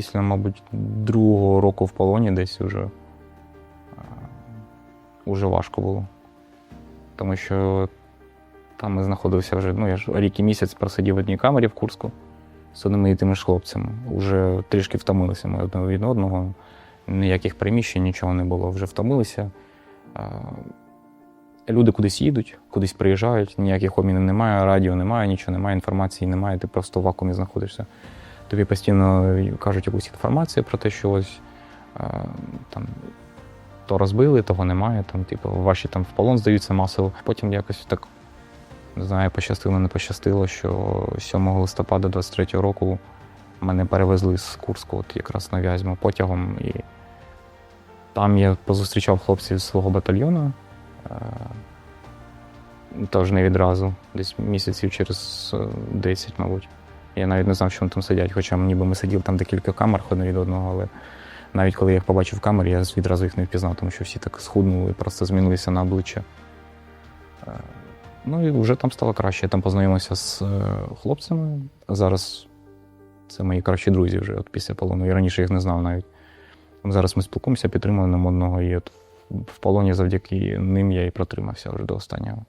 після, мабуть, другого року в полоні десь вже, е, уже важко було. Тому що там я знаходився вже, ну я ж рік і місяць просидів в одній камері в Курську з одними і тими ж хлопцями. Уже трішки втомилися ми одне від одного. Ніяких приміщень, нічого не було. Вже втомилися. Е, Люди кудись їдуть, кудись приїжджають, ніяких обмінів немає, радіо немає, нічого немає, інформації немає, ти просто в вакуумі знаходишся. Тобі постійно кажуть якусь інформацію про те, що ось е, там то розбили, того немає, там, типу, ваші там в полон здаються масово. Потім якось так не знаю, пощастило, не пощастило, що 7 листопада 23-го року мене перевезли з Курську, от якраз на Вязьму потягом. І там я позустрічав хлопців з свого батальйону. Е, Тож не відразу, десь місяців через е, 10, мабуть. Я навіть не знав, що вони там сидять, хоча ніби ми сиділи там декілька камер одне від одного, але навіть коли я їх побачив в камері, я відразу їх не впізнав, тому що всі так схуднули, просто змінилися на обличчя. Е, Ну і вже там стало краще. Я там познайомився з е, хлопцями. Зараз це мої кращі друзі вже от після полону. Я раніше їх не знав навіть. Зараз ми спілкуємося, підтримуємо одного, і от в полоні завдяки ним я і протримався вже до останнього.